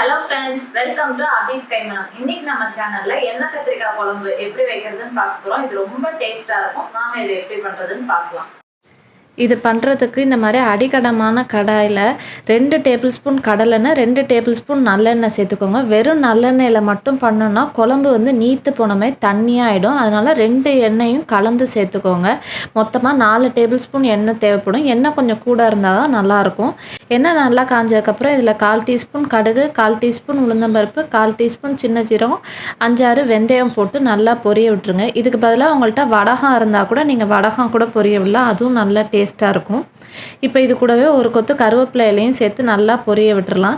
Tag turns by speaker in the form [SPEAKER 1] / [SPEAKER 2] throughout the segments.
[SPEAKER 1] Hello friends welcome to Abi's Kaimanam இன்னைக்கு நம்ம சேனல்ல எண்ணெய் கத்திரிக்காய் குழம்பு எப்படி வைக்கிறதுன்னு பார்க்க போறோம். இது ரொம்ப டேஸ்டா இருக்கும். நாம இது எப்படி பண்றதுன்னு பார்க்கலாம்.
[SPEAKER 2] இது பண்ணுறதுக்கு இந்த மாதிரி அடிக்கடமான கடாயில் ரெண்டு டேபிள் ஸ்பூன் கடலெண்ணெய் ரெண்டு டேபிள் ஸ்பூன் நல்லெண்ணெய் சேர்த்துக்கோங்க. வெறும் நல்லெண்ணெயில் மட்டும் பண்ணோன்னா குழம்பு வந்து நீத்து போன மாதிரி தண்ணியாகிடும் அதனால் ரெண்டு எண்ணெயும் கலந்து சேர்த்துக்கோங்க. மொத்தமாக நாலு டேபிள் ஸ்பூன் எண்ணெய் தேவைப்படும். எண்ணெய் கொஞ்சம் கூட இருந்தால் தான் நல்லாயிருக்கும் எண்ணெய் நல்லா காஞ்சதுக்கப்புறம் இதில் கால் டீஸ்பூன் கடுகு கால் டீஸ்பூன் உளுந்தம்பருப்பு கால் டீஸ்பூன் சின்ன ஜீரகம் அஞ்சாறு வெந்தயம் போட்டு நல்லா பொரிய விட்டுருங்க. இதுக்கு பதிலாக உங்கள்கிட்ட வடகம் இருந்தால் கூட நீங்கள் வடகம் கூட பொரிய விடலாம். அதுவும் நல்லா டேஸ்ட்டாக இருக்கும். இப்போ இது கூடவே ஒரு கொத்து கருவேப்பிலை இலையும் சேர்த்து நல்லா பொரிய விட்டுறலாம்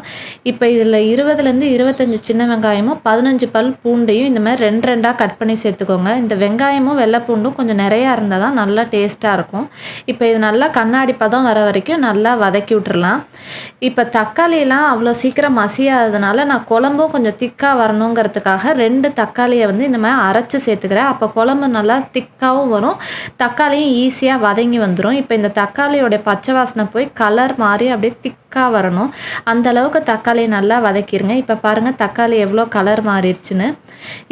[SPEAKER 2] இப்போ இதில் இருபதுலேருந்து இருபத்தஞ்சி சின்ன வெங்காயமும் பதினஞ்சு பல் பூண்டையும் இந்த மாதிரி ரெண்டு ரெண்டாக கட் பண்ணி சேர்த்துக்கோங்க. இந்த வெங்காயமும் வெள்ளை பூண்டும் கொஞ்சம் நிறையா இருந்தால் தான் நல்லா டேஸ்ட்டாக இருக்கும். இப்போ இது நல்லா கண்ணாடி பதம் வர வரைக்கும் நல்லா வதக்கி விட்டுறலாம் இப்போ தக்காளியெல்லாம் அவ்வளோ சீக்கிரம் மசியாததுனால நான் குழம்பும் கொஞ்சம் திக்காக வரணுங்கிறதுக்காக ரெண்டு தக்காளியை வந்து இந்த மாதிரி அரைச்சி சேர்த்துக்கிறேன். அப்போ குழம்பு நல்லா திக்காகவும் வரும். தக்காளியும் ஈஸியாக வதங்கி வந்துடும் இப்போ இந்த தக்காளியோட பச்சை வாசனை போய் கலர் மாறி அப்படியே திக் திக்காக வரணும். அந்த அளவுக்கு தக்காளியை நல்லா வதக்கிடுங்க இப்போ பாருங்கள் தக்காளி எவ்வளோ கலர் மாறிடுச்சுன்னு.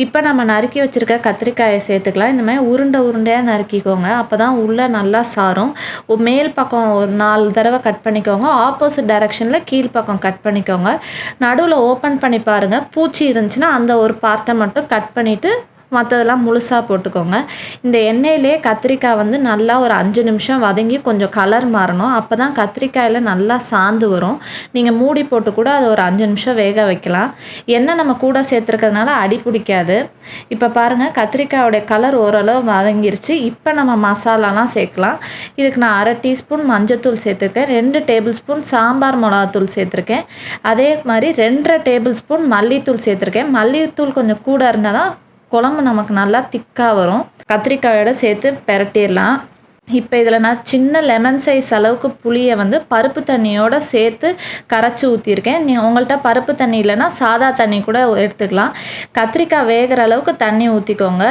[SPEAKER 2] இப்போ நம்ம நறுக்கி வச்சுருக்க கத்திரிக்காயை சேர்த்துக்கலாம். இந்த மாதிரி உருண்டை உருண்டையாக நறுக்கிக்கோங்க. அப்போ தான் உள்ளே நல்லா சாரும். மேல் பக்கம் ஒரு நாலு தடவை கட் பண்ணிக்கோங்க. ஆப்போசிட் டைரக்ஷனில் கீழ்ப்பக்கம் கட் பண்ணிக்கோங்க. நடுவில் ஓப்பன் பண்ணி பாருங்கள் பூச்சி இருந்துச்சுன்னா அந்த ஒரு பார்ட்டை மட்டும் கட் பண்ணிவிட்டு மற்றதெல்லாம் முழுசாக போட்டுக்கோங்க. இந்த எண்ணெயிலே கத்திரிக்காய் வந்து நல்லா ஒரு அஞ்சு நிமிஷம் வதங்கி கொஞ்சம் கலர் மாறணும். அப்போ தான் கத்திரிக்காயில் நல்லா சாந்து வரும். நீங்கள் மூடி போட்டு கூட அதை ஒரு அஞ்சு நிமிஷம் வேக வைக்கலாம். எண்ணெய் நம்ம கூட சேர்த்துருக்கிறதுனால அடி பிடிக்காது. இப்போ பாருங்கள் கத்திரிக்காயோடைய கலர் ஓரளவு வதங்கிருச்சு. இப்போ நம்ம மசாலாலாம் சேர்க்கலாம். இதுக்கு நான் அரை டீஸ்பூன் மஞ்சத்தூள் சேர்த்துருக்கேன். ரெண்டு டேபிள் ஸ்பூன் சாம்பார் மிளகாத்தூள் சேர்த்துருக்கேன். அதே மாதிரி ரெண்டரை டேபிள் ஸ்பூன் மல்லித்தூள் சேர்த்துருக்கேன். மல்லித்தூள் கொஞ்சம் கூட இருந்தால் தான் குழம்பு நமக்கு நல்லா திக்காக வரும். கத்திரிக்காயோட சேர்த்து பெரட்டிடலாம். இப்போ இதில் நான் சின்ன லெமன் சைஸ் அளவுக்கு புளியை வந்து பருப்பு தண்ணியோடு சேர்த்து கரைச்சி ஊற்றிருக்கேன் நீ உங்கள்கிட்ட பருப்பு தண்ணி இல்லைன்னா சாதா தண்ணி கூட எடுத்துக்கலாம். கத்திரிக்காய் வேகிற அளவுக்கு தண்ணி ஊற்றிக்கோங்க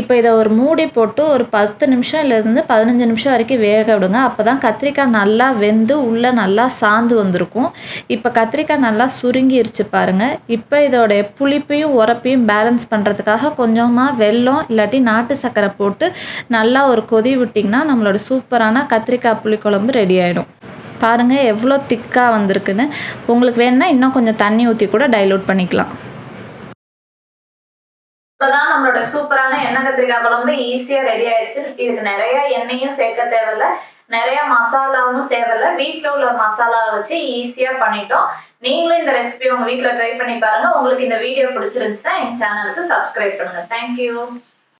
[SPEAKER 2] இப்போ இதை ஒரு மூடி போட்டு ஒரு பத்து நிமிஷம் இல்லைருந்து பதினஞ்சு நிமிஷம் வரைக்கும் வேக விடுங்க. அப்போ தான் கத்திரிக்காய் நல்லா வெந்து உள்ளே நல்லா சாந்து வந்திருக்கும். இப்போ கத்திரிக்காய் நல்லா சுருங்கிருச்சு பாருங்கள் இப்போ இதோடைய புளிப்பையும் உரப்பையும் பேலன்ஸ் பண்ணுறதுக்காக கொஞ்சமாக வெல்லம் இல்லாட்டி நாட்டு சர்க்கரை போட்டு நல்லா ஒரு கொதி விட்டிங்கன்னா நம்ம நம்மளோட சூப்பரான கத்திரிக்காய் புளிக்குழம்பு ரெடி ஆகிடும் பாருங்கள் எவ்வளோ திக்காக வந்திருக்குன்னு. உங்களுக்கு வேணும்னா இன்னும் கொஞ்சம் தண்ணி ஊற்றி கூட டைலூட் பண்ணிக்கலாம்.
[SPEAKER 1] இப்போதான் நம்மளோட சூப்பரான எண்ணெய் கத்திரிக்காய் குழம்பு ஈஸியாக ரெடி ஆயிடுச்சு. இதுக்கு நிறைய எண்ணெயும் சேர்க்க தேவையில்ல. நிறைய மசாலாவும் தேவையில்ல. வீட்டில் உள்ள மசாலாவை வச்சு ஈஸியாக பண்ணிட்டோம். நீங்களும் இந்த ரெசிபி உங்கள் வீட்டில் ட்ரை பண்ணி பாருங்க. உங்களுக்கு இந்த வீடியோ பிடிச்சிருந்துச்சுன்னா எங்கள் சேனலுக்கு சப்ஸ்கிரைப் பண்ணுங்க. தேங்க்யூ